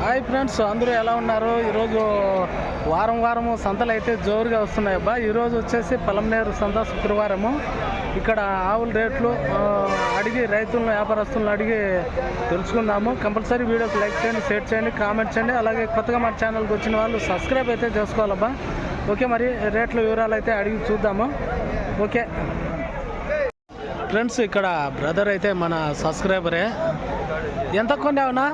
Hi friends అందరూ ఎలా ఉన్నారు? ఈరోజు వారం వారము సంతలు అయితే జోరుగా వస్తున్నాయి అబ్బా. ఈరోజు వచ్చేసి పొలంనేరు సంత శుక్రవారము. ఇక్కడ ఆవుల రేట్లు అడిగి రైతులను వ్యాపారస్తులను అడిగి తెలుసుకుందాము. కంపల్సరీ వీడియోకి లైక్ చేయండి షేర్ చేయండి కామెంట్ చేయండి. అలాగే కొత్తగా మన ఛానల్కి వచ్చిన వాళ్ళు సబ్స్క్రైబ్ అయితే చేసుకోవాలబ్బా. ఓకే మరి రేట్ల వివరాలు అయితే అడిగి చూద్దాము. ఓకే. ఫ్రెండ్స్ ఇక్కడ బ్రదర్ అయితే మన సబ్స్క్రైబరే. ఎంత కొన్నావునా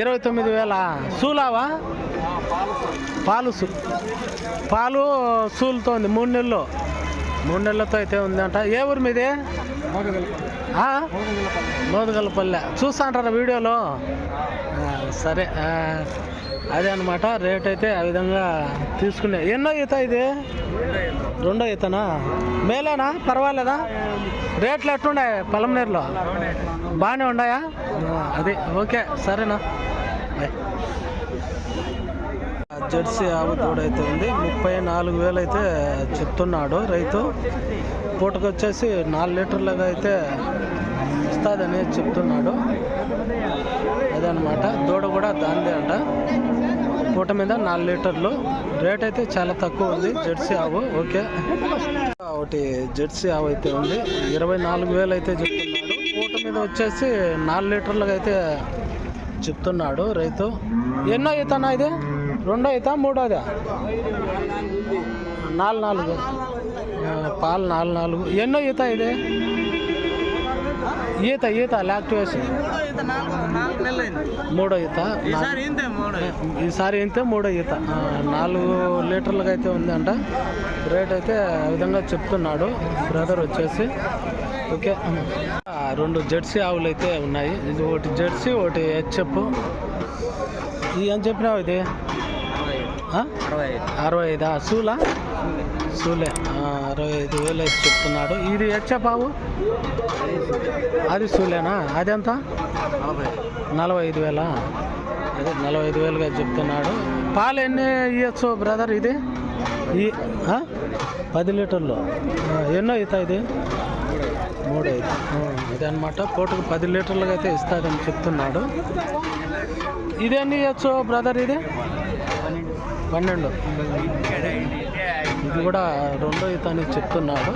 ఇరవై తొమ్మిది వేల. సూలావా? పాలు సూ పాలు సూలుతో ఉంది మూడు నెలలు. మూడు నెలలతో అయితే ఉందంట. ఏ ఊరు మీది? మోదగల్లపల్లె చూస్తా అంటారా వీడియోలో? సరే అదే అనమాట రేట్ అయితే ఆ విధంగా తీసుకునే. ఎన్నో ఈత ఇది? రెండో ఈతనా? మేలేనా? పర్వాలేదా? రేట్లు ఎట్లున్నాయి పొలంనేరులో బాగానే ఉన్నాయా? అది ఓకే సరేనా. జెర్సీ ఆవు తోడైతే ఉంది. ముప్పై నాలుగు వేలు అయితే చెప్తున్నాడు రైతు. పూటకు వచ్చేసి నాలుగు లీటర్లుగా అయితే ఇస్తుందని చెప్తున్నాడు. అదనమాట. దూడ కూడా దాందే అంట. పూట మీద నాలుగు లీటర్లు. రేట్ అయితే చాలా తక్కువ ఉంది. జెర్సీ ఆవు ఓకే. ఒకటి జెర్సీ ఆవు అయితే ఉంది. ఇరవై నాలుగు వేలు అయితే చెప్తున్నాడు. పూట మీద వచ్చేసి నాలుగు లీటర్లుగా అయితే చెప్తున్నాడు రైతు. ఎన్నో ఈతనా ఇది? రెండో ఈత మూడోదా నాలుగు నాలుగు. పాలు నాలుగు నాలుగు. ఎన్నో ఈత ఇది? ఈత ఈత లాక్టివేషన్ మూడో ఈత ఈసారి ఇంతే మూడో. ఈత నాలుగు లీటర్లకు అయితే ఉంది అంట రేట్ అయితే ఆ విధంగా చెప్తున్నాడు. బ్రదర్ వచ్చేసి. ఓకే. రెండు జెర్సీ ఆవులు అయితే ఉన్నాయి. ఇది ఒకటి జెర్సీ ఒకటి హెచ్ఎఫ్. ఇది ఏం చెప్పినావు ఇది? అరవై ఐదా? సూలా? సూలే. అరవై ఐదు వేలు అయితే చెప్తున్నాడు. ఇది హెచ్ఎఫ్ ఆవు అది సూలేనా? అది ఎంత నలభై ఐదు వేలా? అదే నలభై ఐదు వేలుగా చెప్తున్నాడు. పాలు ఎన్ని ఇవ్వచ్చు బ్రదర్ ఇది? ఈ? పది లీటర్లు. ఎన్నో అవుతా ఇది? మూడు ఐదు ఇది అనమాట పూటకు పది లీటర్లుగా అయితే ఇస్తుందని చెప్తున్నాడు. ఇది ఎన్ని ఇవ్వచ్చు బ్రదర్ ఇది? పన్నెండు. ఇది కూడా రెండో ఈత అని చెప్తున్నాడు.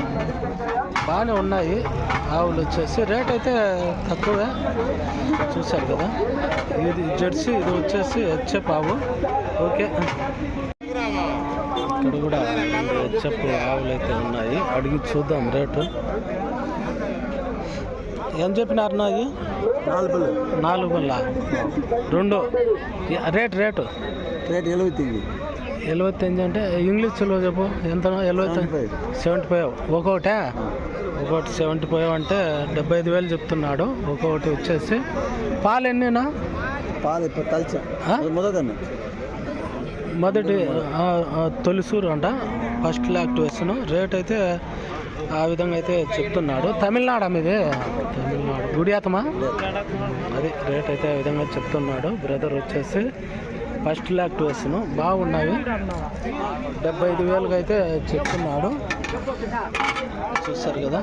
బాగానే ఉన్నాయి. ఆవులు వచ్చేసి రేట్ అయితే తక్కువే. చూశారు కదా? ఇది జెర్సీ ఇది వచ్చేసి హెచ్ఎఫ్ ఆవు ఓకే. ఇక్కడ కూడా హెచ్ఎఫ్ ఆవులు అయితే ఉన్నాయి. అడిగి చూద్దాం రేటు. ఏం చెప్పినారు నాయి నాలుగు నాలుగు రెండు. Rate rate? రేట్ ఎలుగుతుంది ఎలవత్తెంజి అంటే ఇంగ్లీష్లో చెప్పు. ఎంత ఎలవత్త 75. Seventy five. ఒక్కొక్కటే ఒక్కొక్కటి సెవెంటీ ఫైవ్ అంటే డెబ్బై ఐదు వేలు చెప్తున్నాడు. ఒక్కొక్కటి వచ్చేసి పాలు ఎన్నినా? పాలు మొదటి ఆ, తొలిసూరు అంట. ఫస్ట్ యాక్టివేషన్ రేట్ అయితే ఆ విధంగా అయితే చెప్తున్నాడు. తమిళనాడు మీది తమిళనాడు. గుడియాతమా. అది రేట్ అయితే ఆ విధంగా చెప్తున్నాడు. బ్రదర్ వచ్చేసి ఫస్ట్ యాక్టివేషన్ బాగున్నాయి. డెబ్బై ఐదు వేలకు అయితే చెప్తున్నాడు. చూస్తారు కదా.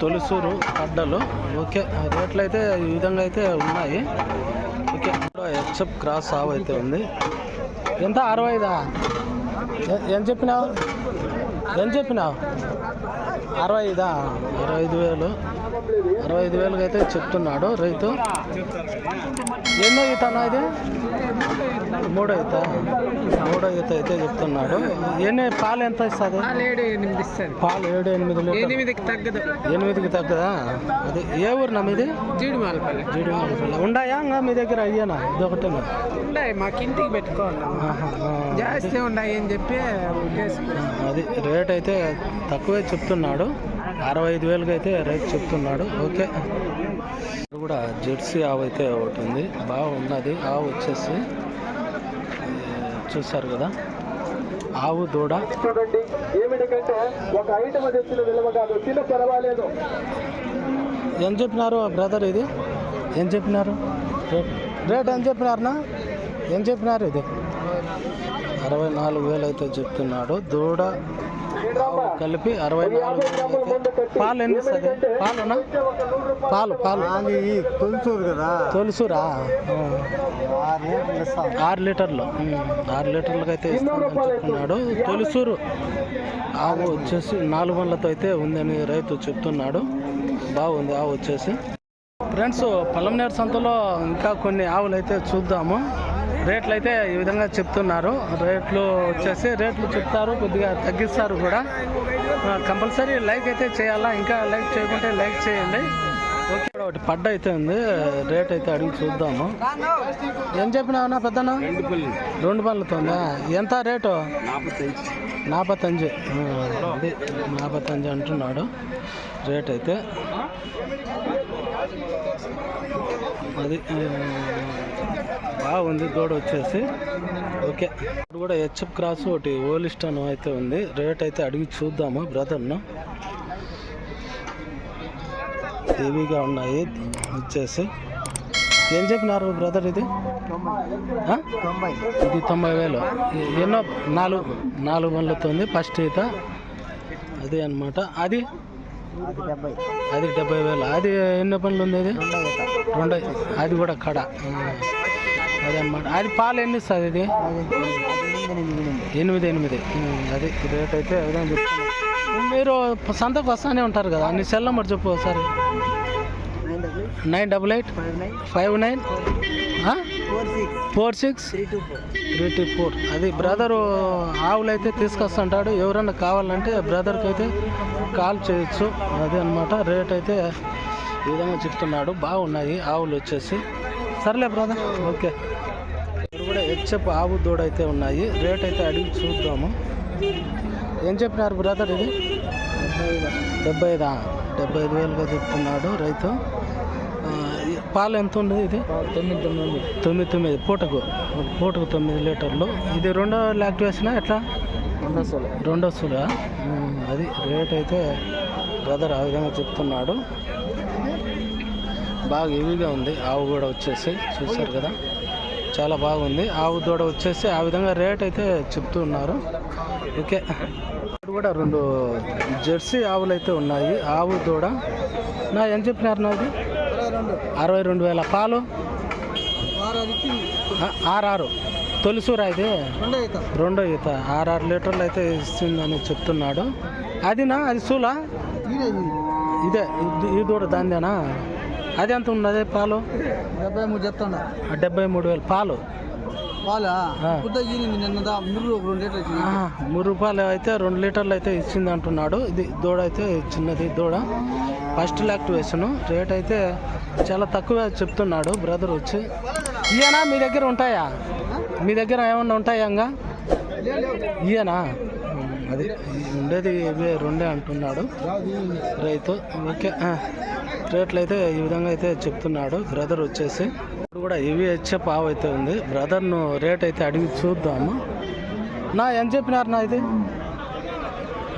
తొలిసూరు అడ్డలు ఓకే రేట్లు అయితే ఈ విధంగా అయితే ఉన్నాయి. ఓకే హెచ్ఎఫ్ క్రాస్ ఆవ్ అయితే ఉంది. ఎంత? అరవై ఐదా ఏం చెప్పినావు? ఏం చెప్పినావు? అరవై ఐదా అరవై ఐదు వేలు. అరవై ఐదు వేలుగా అయితే చెప్తున్నాడు రైతు. ఎన్నో ఈతనా ఇది? మూడో ఈత. మూడో ఈత అయితే చెప్తున్నాడు. ఎన్ని పాలు ఎంత ఇస్తుంది? పాలు ఏడు ఎనిమిది ఎనిమిదికి తగ్గదు. ఎనిమిదికి తగ్గదా? అది ఏ ఊరు నా మీది? జీడిమాలపల్లి. జీడిమాలపల్లి. ఉండాయా ఇంకా మీ దగ్గర అయ్యానా? ఇది ఒకటేనా ఉన్నాయి మాకు ఇంటికి పెట్టుకోవాలి. జాస్తి ఉన్నాయి అని చెప్పి అది రేట్ అయితే తక్కువే చెప్తున్నాడు. అరవై ఐదు వేలుగా అయితే రేట్ చెప్తున్నాడు. ఓకే. కూడా జెర్సీ ఆవు అయితే ఒకటి ఉంది. బాగున్నది ఆవు వచ్చేసి ఏ, చూశారు కదా. ఆవు దూడ. ఏం చెప్పినారు బ్రదర్ ఇది? ఏం చెప్పినారు? రేట్. రేట్ ఏం చెప్పినారునా? ఏం చెప్పినారు ఇది? అరవై నాలుగు వేలు అయితే చెప్తున్నాడు. దూడ కలిపి అరవై. పాలు ఎన్ని ఇస్తుంది పాలునా? పాలు పాలు. కొలుచూరు కదా. తొలుసురా. ఆరు లీటర్లు ఆరు లీటర్లకు అయితే ఇస్తామని చెప్తున్నాడు. తొలిసూరు ఆవు వచ్చేసి నాలుగు వందలతో అయితే ఉందని రైతు చెప్తున్నాడు. బాగుంది ఆవు వచ్చేసి. ఫ్రెండ్స్ పల్లంనేరు సంతలో ఇంకా కొన్ని ఆవులు అయితే చూద్దాము. రేట్లు అయితే ఈ విధంగా చెప్తున్నారు. రేట్లు వచ్చేసి రేట్లు చెప్తారు కొద్దిగా తగ్గిస్తారు కూడా. కంపల్సరీ లైక్ అయితే చేయాలా? ఇంకా లైక్ చేయకుంటే లైక్ చేయండి. ఓకే ఒకటి పడ్డ అయితే ఉంది. రేట్ అయితే అడిగి చూద్దాము. ఏం చెప్పినావునా పెద్దనా రెండు పనులతో ఉందా ఎంత రేటు? నాపతంజి అది అంటున్నాడు. రేట్ అయితే. అది బాగుంది దూడ వచ్చేసి. ఓకే. ఇప్పుడు కూడా హెచ్ఎఫ్ క్రాస్ ఒకటి ఓలిస్టాన్ అయితే ఉంది. రేట్ అయితే అడిగి చూద్దాము బ్రదర్ను. హెవీగా ఉన్నాయి వచ్చేసి. ఏం చెప్పినారు బ్రదర్ ఇది? తొంభై ఇది తొంభై వేలు. ఎన్నో నాలుగు నాలుగు బండ్లతో ఉంది ఫస్ట్ ఈత. అదే అన్నమాట. అది అది డెబ్బై వేలు. అది ఎన్ని పనులు ఉంది అది? రెండో అది కూడా కడ. ఆ. అదే పాలు ఎన్ని ఇస్తుంది ఇది? ఎనిమిది ఎనిమిది. అది రేట్ అయితే విధంగా మీరు సంతకు వస్తానే ఉంటారు కదా. నీ సెల్ నెంబర్ చెప్పు ఒకసారి. Nine double double eight five nine five nine four six three two four అది బ్రదరు ఆవులు అయితే తీసుకొస్తుంటాడు. ఎవరన్నా కావాలంటే బ్రదర్కి అయితే కాల్ చేయొచ్చు. అదే అన్నమాట. రేట్ అయితే ఈ విధంగా చెప్తున్నాడు. బాగున్నాయి ఆవులు వచ్చేసి. సర్లే బ్రదర్. ఓకే. ఇక్కడ కూడా హెచ్ఎఫ్ ఆవు దూడ అయితే ఉన్నాయి. రేట్ అయితే అడిగి చూద్దాము. ఏం చెప్పినారు బ్రదర్ ఇది? డెబ్బై ఐదా? డెబ్బై ఐదు వేలుగా చెప్తున్నాడు రైతు. పాలు ఎంత ఉంది ఇది? తొమ్మిది తొమ్మిది. తొమ్మిది తొమ్మిది. పూటకు. పూటకు తొమ్మిది లీటర్లు. ఇది రెండో లాక్టివేషన్ ఎట్లా? రెండో సోలు. రెండో సులా? అది రేట్ అయితే బ్రదర్ ఆ విధంగా చెప్తున్నాడు. బాగా హెవీగా ఉంది. ఆవు కూడా వచ్చేసి చూశారు కదా. చాలా బాగుంది. ఆవు దూడ వచ్చేసి ఆ విధంగా రేట్ అయితే చెప్తూ ఉన్నారు. ఓకే. కూడా రెండు జెర్సీ ఆవులు అయితే ఉన్నాయి. ఆవు దూడ. నా ఏం చెప్పినారు నాది? అరవై రెండు వేల పాలు. ఆరు అది ఆ, ఆరారు తొలిసూరా ఇది. రెండో ఈత. ఆరారు లీటర్లు అయితే ఇస్తుందని చెప్తున్నాడు. అదినా? అది సూలా? ఇదే ఇదే. దూడ దాందేనా? అది ఎంత ఉన్నది పాలు? డెబ్బై మూడు చెప్తాడా. ఆ, డెబ్బై మూడు వేలు పాలు. మూడు రూపాయలు అయితే రెండు లీటర్లు అయితే ఇచ్చింది అంటున్నాడు. ఇది దూడ అయితే చిన్నది దూడ. ఫస్ట్ యాక్టివేషన్ రేట్ అయితే చాలా తక్కువ చెప్తున్నాడు బ్రదర్ వచ్చి. ఇయనా మీ దగ్గర ఉంటాయా? మీ దగ్గర ఏమన్నా ఉంటాయా ఇంకా ఇయనా అది ఉండేది ఇవే రెండే అంటున్నాడు రైతు. ఓకే రేట్లు అయితే ఈ విధంగా అయితే చెప్తున్నాడు బ్రదర్ వచ్చేసి. ఇప్పుడు కూడా ఇవి వచ్చే పావు అయితే ఉంది. బ్రదర్ను రేట్ అయితే అడిగి చూద్దాము. నా ఏం చెప్పినారు నా ఇది?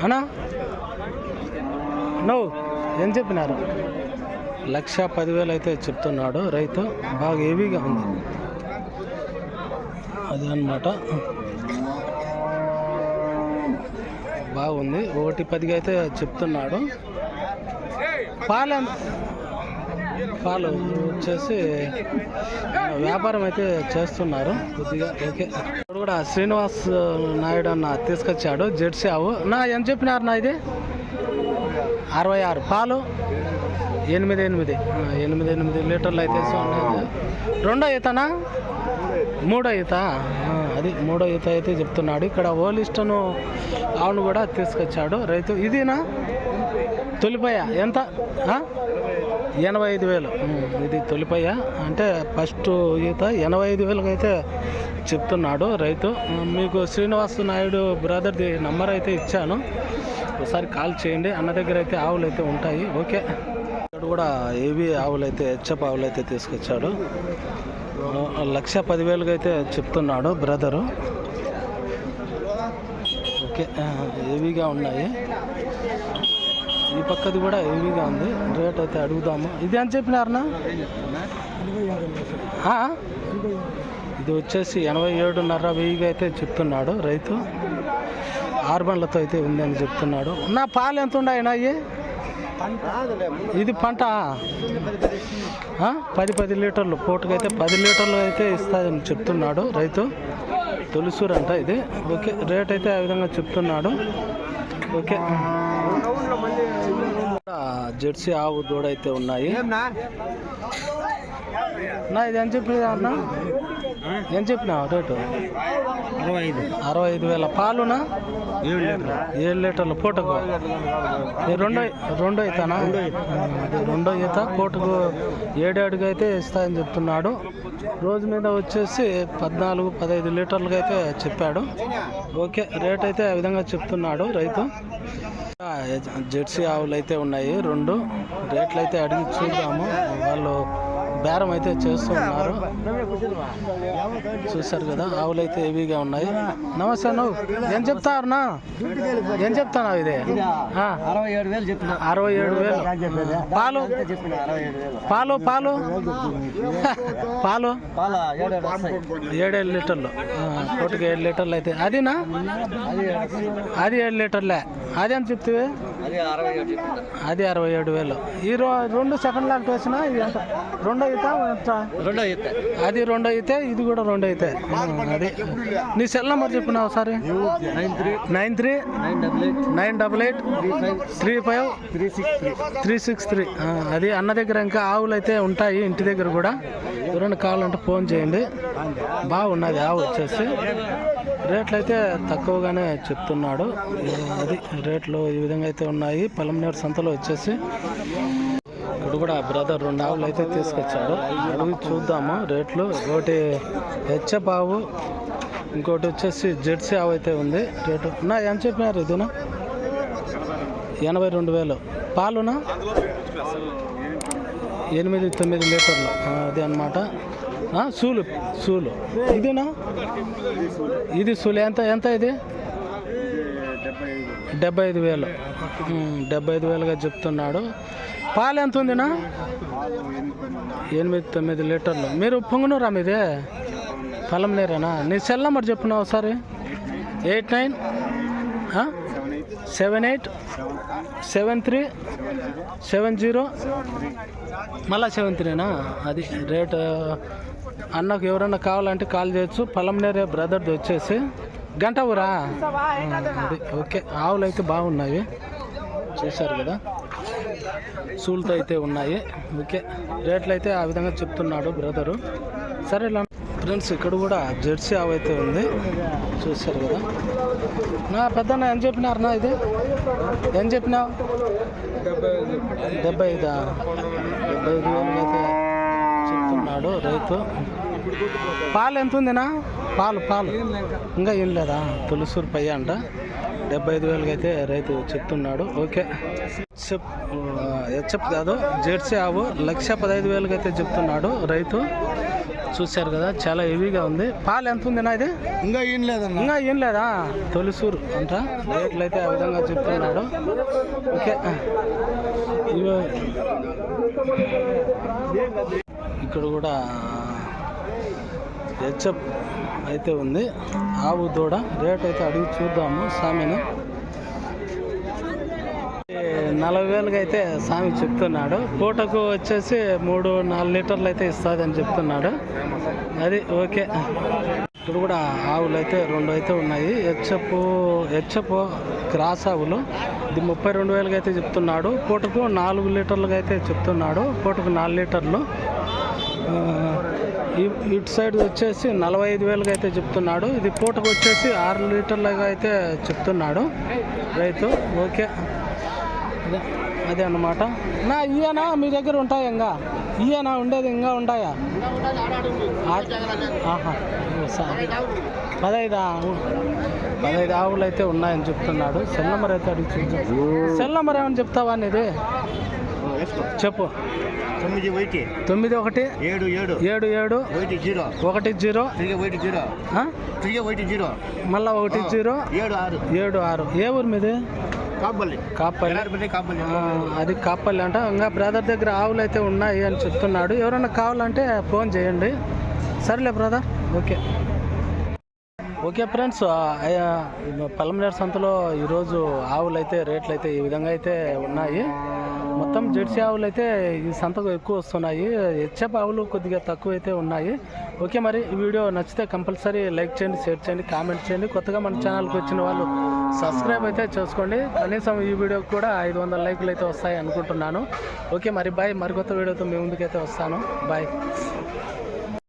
అనా? నువ్వు ఏం చెప్పినారు? లక్ష పదివేలు అయితే చెప్తున్నాడు. రైతు బాగా హెవీగా ఉంది. అది అన్నమాట బాగుంది. ఒకటి పదిగా అయితే చెప్తున్నాడు. పాలు పాలు వచ్చేసి వ్యాపారం అయితే చేస్తున్నారు. కొద్దిగా ఓకే. ఇప్పుడు కూడా శ్రీనివాస్ నాయుడు అన్న తీసుకొచ్చాడు. జెర్సీ ఆవు. నా ఏం చెప్పినారు నా ఇది? అరవై ఆరు. పాలు? ఎనిమిది ఎనిమిది. ఎనిమిది ఎనిమిది లీటర్లు అయితే రెండో ఈతనా? మూడో ఈత? అది మూడో ఈత అయితే చెప్తున్నాడు. ఇక్కడ ఓలిస్టను ఆవును కూడా తీసుకొచ్చాడు. రైతు ఇదినా? తొలిపయ్య. ఎంత? ఎనభై ఐదు వేలు. ఇది తొలిపయ్య. అంటే ఫస్ట్ ఈత ఎనభై ఐదు వేలకు అయితే చెప్తున్నాడు రైతు. మీకు శ్రీనివాస్ నాయుడు బ్రదర్ది నంబర్ అయితే ఇచ్చాను. ఒకసారి కాల్ చేయండి. అన్న దగ్గర అయితే ఆవులు అయితే ఉంటాయి. ఓకే. ఇక్కడ కూడా ఏవి ఆవులు అయితే హెచ్చప్ ఆవులు అయితే తీసుకొచ్చాడు లక్ష పదివేలుగా అయితే చెప్తున్నాడు బ్రదరు. ఓకే. ఆ, హెవీగా ఉన్నాయి? ఈ పక్కది కూడా హెవీగా ఉంది. రేట్ అయితే అడుగుదాము. ఇది అని చెప్పినారనా ఇది వచ్చేసి ఎనభై ఏడున్నర వెయ్యిగా అయితే చెప్తున్నాడు రైతు. ఆరు బండ్లతో అయితే ఉంది అని చెప్తున్నాడు. నా పాలు ఎంత ఉన్నాయి అయ్యి ఇది పంట? పది పది లీటర్లు. పూటకైతే పది లీటర్లు అయితే ఇస్తాయని చెప్తున్నాడు రైతు. తొలిసూరు అంట ఇది. ఓకే రేట్ అయితే ఆ విధంగా చెప్తున్నాడు. ఓకే. జెర్సీ ఆవు దూడ అయితే ఉన్నాయి నా? ఇది ఏం చెప్పిన అన్న ఏం చెప్పినావు రేటు అరవై ఐదు అరవై ఐదు వేల పాలునా? ఏడు లీటర్ ఏడు లీటర్ల పూటకు. రెండో రెండో అదే రెండో ఈత పూటకు ఏడేడుగా అయితే ఇస్తాయని చెప్తున్నాడు. రోజు మీద వచ్చేసి పద్నాలుగు పదహైదు లీటర్లుగా అయితే చెప్పాడు. ఓకే రేట్ అయితే ఆ విధంగా చెప్తున్నాడు రైతు. జెర్సీ ఆవులు అయితే ఉన్నాయి. రెండు. రేట్లు అయితే అడిగి చూద్దాము. వాళ్ళు బేరం అయితే చేస్తూ ఉన్నారు. చూసారు కదా ఆవులు అయితే హెవీగా ఉన్నాయి. నమస్తే నువ్వు ఏం చెప్తావు నా ఏం చెప్తావు ఇది? అరవై ఏడు వేలు పాలు? పాలు పాలు? పాలు? ఏడేడు లీటర్లు. ఆ, పూటకి ఏడు లీటర్లు అయితే. అదినా? అది ఏడు. లీటర్లే. అది ఎంత చెప్తివి? అది అరవై ఏడు వేలు. ఈ రెండు సెకండ్ లాంటి వేసిన ఇది ఎంత రెండో రెండో ఈత అది రెండో అయితే ఇది కూడా రెండో అయితే అది. నీ సెల్ నెంబర్ చెప్పినావు ఒకసారి? Nine three nine three nine double eight nine double eight three five three six three. Three six three అది అన్న దగ్గర ఇంకా ఆవులు అయితే ఉంటాయి ఇంటి దగ్గర కూడా. ఎవరైనా కావాలంటే ఫోన్ చేయండి. బాగున్నది ఆవు వచ్చేసి. రేట్లు అయితే తక్కువగానే చెప్తున్నాడు. అది రేట్లు ఈ విధంగా అయితే ఉన్నాయి. పలమనేరు సంతలో వచ్చేసి ఇప్పుడు కూడా బ్రదర్ రెండు ఆవులు అయితే తీసుకొచ్చాడు అవి చూద్దాము రేట్లు. ఒకటి హెచ్ఎఫ్ ఆవు ఇంకోటి వచ్చేసి జెర్సీ ఆవు అయితే ఉంది. రేటు నా ఎంత చెప్పినారు ఇదినా? ఎనభై రెండు వేలు. పాలునా? ఎనిమిది తొమ్మిది లీటర్లు. అది అనమాట సూలు సూలు. ఇదినా? ఇది సూలు. ఎంత ఎంత ఇది? డెబ్బై ఐదు వేలు. డెబ్బై ఐదు వేలుగా చెప్తున్నాడు. పాలు ఎంత ఉందినా? ఎనిమిది తొమ్మిది లీటర్లు. మీరు పొంగునూరా మీదే? పొలంనేరేనా నీ సెల్ నెంబర్ చెప్పిన ఒకసారి. Eight nine seven eight seven three seven zero. మళ్ళా సెవెన్ త్రీనా? అది రేట్ అన్నకు ఎవరన్నా కావాలంటే కాల్ చేయొచ్చు. పొలంనేరే బ్రదర్ది వచ్చేసి. గంట ఊరా? అది ఓకే. ఆవులు అయితే బాగున్నాయి. చూశారు కదా. సూల్తో అయితే ఉన్నాయి. ఓకే. రేట్లు అయితే ఆ విధంగా చెప్తున్నాడు బ్రదరు. సరే ఫ్రెండ్స్ ఇక్కడ కూడా జెర్సీ ఆవు అయితే ఉంది. చూశారు కదా. నా పెద్ద ఏం చెప్పినారు నా ఇది? ఏం చెప్పినావు? డెబ్బై ఐదా? డెబ్బై ఐదు వేలు అయితే చెప్తున్నాడు రైతు. పాలు ఎంత ఉందినా? పాలు పాలు. ఇంకా ఏం లేదా? తులసూరు పై అంట. డెబ్బై ఐదు వేలకి అయితే రైతు చెప్తున్నాడు. ఓకే. చెప్ హెచ్ఎఫ్ కాదు జెర్సీ ఆవు లక్ష పదహైదు వేలకి అయితే చెప్తున్నాడు రైతు. చూశారు కదా చాలా హెవీగా ఉంది. పాలు ఎంత ఉందినా ఇది? ఇంకా ఏం లేదన్న. ఇంకా ఏం లేదా? తొలిసూరు అంట. రేట్లు అయితే ఆ విధంగా చెప్తున్నాడు. ఓకే. ఇక్కడ కూడా హెచ్ఎఫ్ అయితే ఉంది. ఆవు దూడ రేట్ అయితే అడిగి చూద్దాము స్వామిని నలభై వేలుగా అయితే స్వామి చెప్తున్నాడు. పూటకు వచ్చేసి మూడు నాలుగు లీటర్లు అయితే ఇస్తుందని చెప్తున్నాడు. అది ఓకే. ఇక్కడ కూడా ఆవులు అయితే రెండు అయితే ఉన్నాయి. హెచ్ఎఫ్ హెచ్ఎఫ్ క్రాస్ ఆవులు. ఇది ముప్పై రెండు వేలుగా అయితే చెప్తున్నాడు. పూటకు నాలుగు లీటర్లుగా అయితే చెప్తున్నాడు. పూటకు నాలుగు లీటర్లు. ఇటు సైడ్ వచ్చేసి నలభై ఐదు వేలుగా అయితే చెప్తున్నాడు. ఇది పూటకు వచ్చేసి ఆరు లీటర్లుగా అయితే చెప్తున్నాడు రైతు. ఓకే. అదే అదే అన్నమాట. నా ఇయ్యనా? మీ దగ్గర ఉంటాయా ఇంకా? ఇయ్యనా? ఉండేది ఇంకా ఉంటాయా? ఆహా. ఓ పదహైదు ఆవులు అయితే ఉన్నాయని చెప్తున్నాడు. సెల్ నెంబర్ అయితే అడిగి సెల్ నెంబర్ ఏమని చెప్తావా అనేది చెప్పు. తొమ్మిది ఒకటి తొమ్మిది ఒకటి. ఏడు ఏడు. ఏడు ఏడు. ఒకటి జీరో. ఒకటి జీరో. తిరిగి ఒకటి జీరో. ఆ? తిరిగి ఒకటి జీరో. మళ్ళా ఒకటి జీరో. ఏడు ఆరు. ఏడు ఆరు. ఏ ఊరు మీది? కాపల్లి. కాపల్లి. కాపల్లి. అది కాపల్లి అంట. ఇంకా బ్రదర్ దగ్గర ఆవులు అయితే ఉన్నాయి అని చెప్తున్నాడు. ఎవరైనా కావాలంటే ఫోన్ చేయండి. సరేలే brother. Okay. Okay friends Palamaner సంతలో ఈరోజు ఆవులు అయితే రేట్లు అయితే ఈ విధంగా అయితే ఉన్నాయి. మొత్తం జెర్సీ ఆవులు అయితే ఈ సంతకు ఎక్కువ వస్తున్నాయి. హెచ్ఎఫ్ ఆవులు కొద్దిగా తక్కువ అయితే ఉన్నాయి. ఓకే మరి ఈ వీడియో నచ్చితే కంపల్సరీ లైక్ చేయండి షేర్ చేయండి కామెంట్ చేయండి. కొత్తగా మన ఛానల్కి వచ్చిన వాళ్ళు సబ్స్క్రైబ్ అయితే చేసుకోండి. కనీసం ఈ వీడియోకి కూడా ఐదు వందల లైకులు అయితే వస్తాయి అనుకుంటున్నాను. ఓకే మరి బాయ్. మరికొత్త వీడియోతో మీ ముందుకైతే వస్తాను. బాయ్.